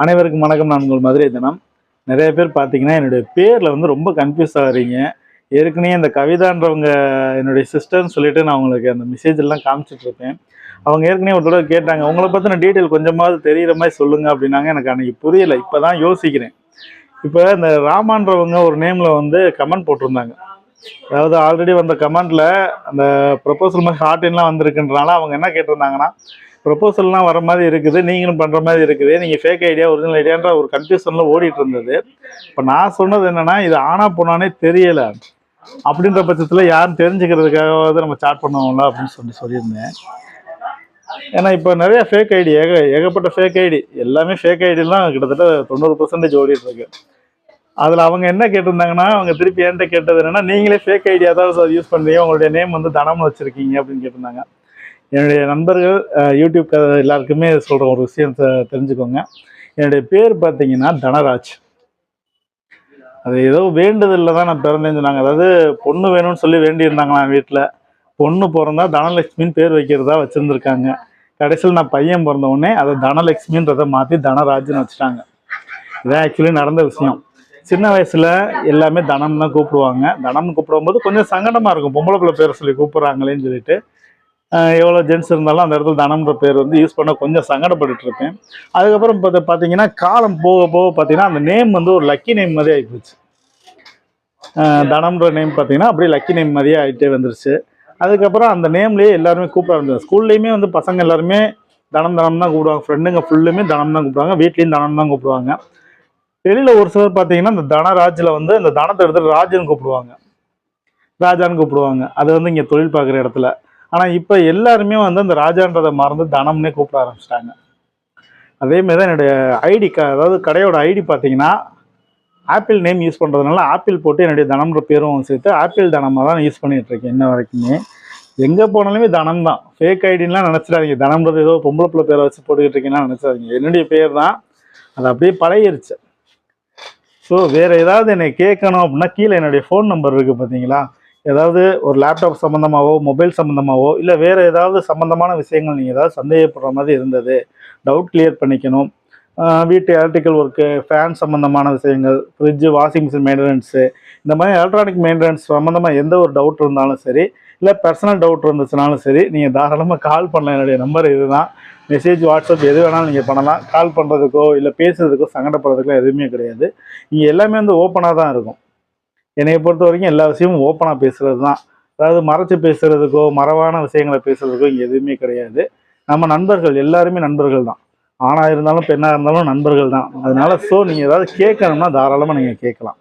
அனைவருக்கும் வணக்கம். நான் உங்கள் மதுரை தினம். நிறைய பேர் பார்த்தீங்கன்னா என்னுடைய பேரில் வந்து ரொம்ப கன்ஃபியூஸ் ஆகிறீங்க. ஏற்கனவே இந்த கவிதான்றவங்க என்னுடைய சிஸ்டர்னு சொல்லிட்டு நான் உங்களுக்கு அந்த மெசேஜ் எல்லாம் காமிச்சிட்டு அவங்க ஏற்கனவே ஒரு தடவை கேட்டாங்க உங்களை பற்றின டீட்டெயில் கொஞ்சமாவது தெரியிற மாதிரி சொல்லுங்கள் அப்படின்னாங்க. எனக்கு அன்றைக்கி புரியலை. இப்போ தான் யோசிக்கிறேன். இப்போ இந்த ராமான்றவங்க ஒரு நேமில் வந்து கமெண்ட் போட்டிருந்தாங்க. அதாவது ஆல்ரெடி வந்த கமெண்ட்டில் அந்த ப்ரப்போசல் மாதிரி ஹார்டின்லாம் வந்திருக்குன்றனால அவங்க என்ன கேட்டிருந்தாங்கன்னா ப்ரொப்போசல்லாம் வர மாதிரி இருக்குது நீங்களும் பண்ணுற மாதிரி இருக்குது. நீங்கள் ஃபேக் ஐடியா ஒரிஜினல் ஐடியான்ற ஒரு கன்ஃபியூஷனில் ஓடிட்டு இருந்தது. இப்போ நான் சொன்னது என்னென்னா இது ஆனா போனானே தெரியலை. அப்படின்ற பட்சத்தில் யாரும் தெரிஞ்சுக்கிறதுக்காகவாவது நம்ம சாட் பண்ணுவோம்ல அப்படின்னு சொல்லி சொல்லியிருந்தேன். ஏன்னா இப்போ நிறைய ஃபேக் ஐடி ஏக ஏகப்பட்ட ஃபேக் ஐடி எல்லாமே ஃபேக் ஐடிலாம் கிட்டத்தட்ட தொண்ணூறு பர்சன்டேஜ் ஓடிட்டு இருக்கு. அதில் அவங்க என்ன கேட்டிருந்தாங்கன்னா அவங்க திருப்பி என்கிட்ட கேட்டது என்னன்னா நீங்களே ஃபேக் ஐடியா தான் சார் யூஸ் பண்ணுறீங்க உங்களுடைய நேம் வந்து தனம்னு வச்சுருக்கீங்க அப்படின்னு கேட்டிருந்தாங்க. என்னுடைய நண்பர்கள் யூடியூப் க- எல்லாருக்குமே சொல்கிற ஒரு விஷயம் தெரிஞ்சுக்கோங்க. என்னுடைய பேர் பார்த்தீங்கன்னா தனராஜ். அது ஏதோ வேண்டுதலில் தான் நான் பிறந்தேன்னு சொன்னாங்க. அதாவது பொண்ணு வேணும்னு சொல்லி வேண்டியிருந்தாங்களாம் வீட்டில் பொண்ணு பிறந்தா தனலட்சுமின்னு பேர் வைக்கிறதா வச்சுருந்துருக்காங்க. கடைசியில் நான் பையன் பிறந்த உடனே அதை தனலட்சுமின்றதை மாற்றி தனராஜ்னு வச்சுட்டாங்க. இதான் ஆக்சுவலி நடந்த விஷயம். சின்ன வயசில் எல்லாமே தனம் தான் கூப்பிடுவாங்க. தனம்னு கூப்பிடும்போது கொஞ்சம் சங்கடமாக இருக்கும். பொம்பளை பிள்ளை பேரை சொல்லி கூப்பிட்றாங்களேன்னு சொல்லிட்டு எவ்வளோ ஜென்ஸ் இருந்தாலும் அந்த இடத்துல தனம்ன்ற பேர் வந்து யூஸ் பண்ண கொஞ்சம் சங்கடப்பட்டு இருப்பேன். அதுக்கப்புறம் பார்த்து பார்த்தீங்கன்னா காலம் போக போக பார்த்தீங்கன்னா அந்த நேம் வந்து ஒரு லக்கி நேம் மாதிரி ஆகிப்போச்சு தனம்ன்ற நேம் பார்த்தீங்கன்னா அப்படியே லக்கி நேம் மாதிரியே ஆகிட்டே வந்துருச்சு. அதுக்கப்புறம் அந்த நேம்லேயே எல்லாருமே கூப்பிட ஆரம்பிச்சாங்க. ஸ்கூல்லையுமே வந்து பசங்க எல்லாருமே தனம் தனம் தான் கூப்பிடுவாங்க. ஃப்ரெண்டுங்க ஃபுல்லுமே தனம் தான் கூப்பிடுவாங்க. வீட்லேயும் தனம் தான் கூப்பிடுவாங்க. வெளியில் ஒரு சிலர் பார்த்தீங்கன்னா இந்த தனராஜில் வந்து இந்த தனத்தை எடுத்து ராஜன் கூப்பிடுவாங்க. ராஜான்னு கூப்பிடுவாங்க. அது வந்து இங்கே தொழில் பார்க்குற இடத்துல. ஆனால் இப்போ எல்லாருமே வந்து அந்த ராஜான்றதை மறந்து தனம்னே கூப்பிட ஆரம்பிச்சிட்டாங்க. அதே மாதிரி தான் என்னுடைய ஐடி க அதாவது கடையோட ஐடி பார்த்தீங்கன்னா ஆப்பிள் நேம் யூஸ் பண்ணுறதுனால ஆப்பிள் போட்டு என்னுடைய தனம்ன்ற பேரும் சேர்த்து ஆப்பிள் தனமாக தான் யூஸ் பண்ணிகிட்ருக்கேன் இருக்கேன் இன்ன வரைக்குமே. எங்கே போனாலுமே தனம் தான். ஃபேக் ஐடின்லாம் நினச்சிடாதீங்க. தனம்ன்றது ஏதோ பொம்பளை பிள்ளை பேரை வச்சு போட்டுக்கிட்டு இருக்கீங்கன்னா நினச்சிடாதீங்க. என்னுடைய பேர் தான். அது அப்படியே பழகிருச்சு. ஸோ வேறு ஏதாவது என்னை கேட்கணும் அப்படின்னா கீழே என்னுடைய ஃபோன் நம்பர் இருக்குது பார்த்தீங்களா ஏதாவது ஒரு லேப்டாப் சம்மந்தமாகவோ மொபைல் சம்மந்தமாகவோ இல்லை வேறு ஏதாவது சம்மந்தமான விஷயங்கள் நீங்கள் ஏதாவது சந்தேகப்படுற மாதிரி இருந்தது டவுட் கிளியர் பண்ணிக்கணும். வீட்டு எலக்ட்ரிக்கல் ஒர்க்கு ஃபேன் சம்மந்தமான விஷயங்கள் ஃப்ரிட்ஜு வாஷிங் மிஷின் மெயின்டெனன்ஸு இந்த மாதிரி எலக்ட்ரானிக் மெயின்டெனன்ஸ் சம்மந்தமாக எந்த ஒரு டவுட் இருந்தாலும் சரி இல்லை பர்சனல் டவுட் இருந்துச்சுனாலும் சரி நீங்கள் தாராளமாக கால் பண்ணலாம். என்னுடைய நம்பர் இதுதான். மெசேஜ் வாட்ஸ்அப் எது வேணாலும் நீங்கள் பண்ணலாம். கால் பண்ணுறதுக்கோ இல்லை பேசுறதுக்கோ சங்கடப்படுறதுக்கோ எதுவுமே கிடையாது. இங்கே எல்லாமே வந்து ஓப்பனாக தான் இருக்கும். என்னைய பொறுத்த வரைக்கும் எல்லா விஷயமும் ஓப்பனாக பேசுகிறது தான் அதாவது மறைச்சு பேசுகிறதுக்கோ மறவான விஷயங்களை பேசுகிறதுக்கோ இங்கே எதுவுமே கிடையாது. நம்ம நண்பர்கள் எல்லாருமே நண்பர்கள் தான். ஆணாக இருந்தாலும் பெண்ணாக இருந்தாலும் நண்பர்கள் தான். அதனால ஸோ நீங்கள் ஏதாவது கேட்கணும்னா தாராளமாக நீங்கள் கேட்கலாம்.